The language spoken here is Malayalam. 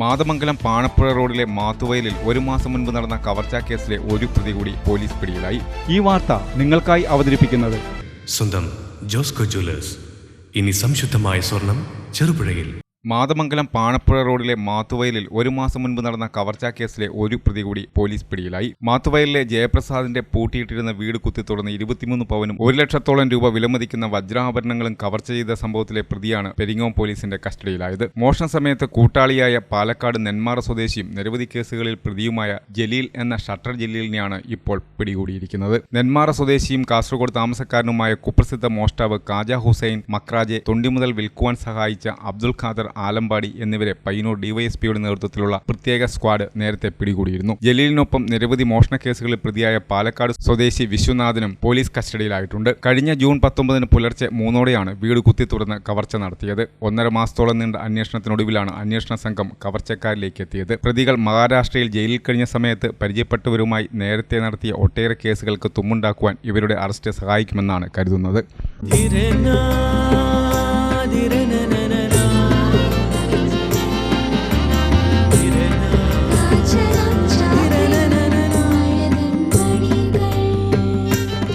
മാതമംഗലം പാണപ്പുഴ റോഡിലെ മാത്തുവയലിൽ ഒരു മാസം മുൻപ് നടന്ന കവർച്ചാ കേസിലെ ഒരു പ്രതി കൂടി പോലീസ് പിടിയിലായി. ഈ വാർത്ത നിങ്ങൾക്കായി അവതരിപ്പിക്കുന്നത്. സ്വന്തം ജോസ്കോ ജ്വല്ലേഴ്സ്. ഇനി സംശുദ്ധമായ സ്വർണം ചെറുപുഴയിൽ. മാതമംഗലം പാണപ്പുഴ റോഡിലെ മാത്തുവയലിൽ ഒരു മാസം മുൻപ് നടന്ന കവർച്ചാ കേസിലെ ഒരു പ്രതി കൂടി പോലീസ് പിടിയിലായി. മാത്തുവയലിലെ ജയപ്രസാദിന്റെ പൂട്ടിയിട്ടിരുന്ന വീട് കുത്തിത്തുറന്ന് ഇരുപത്തിമൂന്ന് പവനും ഒരു ലക്ഷത്തോളം രൂപ വിലമതിക്കുന്ന വജ്രാഭരണങ്ങളും കവർച്ച ചെയ്ത സംഭവത്തിലെ പ്രതിയാണ് പെരിങ്ങോം പോലീസിന്റെ കസ്റ്റഡിയിലായത്. മോഷണ സമയത്ത് കൂട്ടാളിയായ പാലക്കാട് നെന്മാറ സ്വദേശിയും നിരവധി കേസുകളിൽ പ്രതിയുമായ ജലീൽ എന്ന ഷട്ടർ ജലീലിനെയാണ് ഇപ്പോൾ പിടികൂടിയിരിക്കുന്നത്. നെന്മാറ സ്വദേശിയും കാസർഗോഡ് താമസക്കാരനുമായ കുപ്രസിദ്ധ മോഷ്ടാവ് കാജ ഹുസൈൻ മക്രാജെ തൊണ്ടി മുതൽ വിൽക്കുവാൻ സഹായിച്ച അബ്ദുൽ ഖാദർ ആലമ്പാടി എന്നിവരെ പയ്യന്നൂർ ഡിവൈഎസ്പിയുടെ നേതൃത്വത്തിലുള്ള പ്രത്യേക സ്ക്വാഡ് നേരത്തെ പിടികൂടിയിരുന്നു. ജലീലിനൊപ്പം നിരവധി മോഷണ കേസുകളിൽ പ്രതിയായ പാലക്കാട് സ്വദേശി വിശ്വനാഥനും പോലീസ് കസ്റ്റഡിയിലായിട്ടുണ്ട്. കഴിഞ്ഞ ജൂൺ പത്തൊമ്പതിന് പുലർച്ചെ മൂന്നോടെയാണ് വീട് കുത്തി തുറന്ന് കവർച്ച നടത്തിയത്. ഒന്നര മാസത്തോളം നീണ്ട അന്വേഷണത്തിനൊടുവിലാണ് അന്വേഷണ സംഘം കവർച്ചക്കാരിലേക്ക് എത്തിയത്. പ്രതികൾ മഹാരാഷ്ട്രയിൽ ജയിലിൽ കഴിഞ്ഞ സമയത്ത് പരിചയപ്പെട്ടവരുമായി നേരത്തെ നടത്തിയ ഒട്ടേറെ കേസുകൾക്ക് തുമ്മുണ്ടാക്കുവാൻ ഇവരുടെ അറസ്റ്റ് സഹായിക്കുമെന്നാണ് കരുതുന്നത്.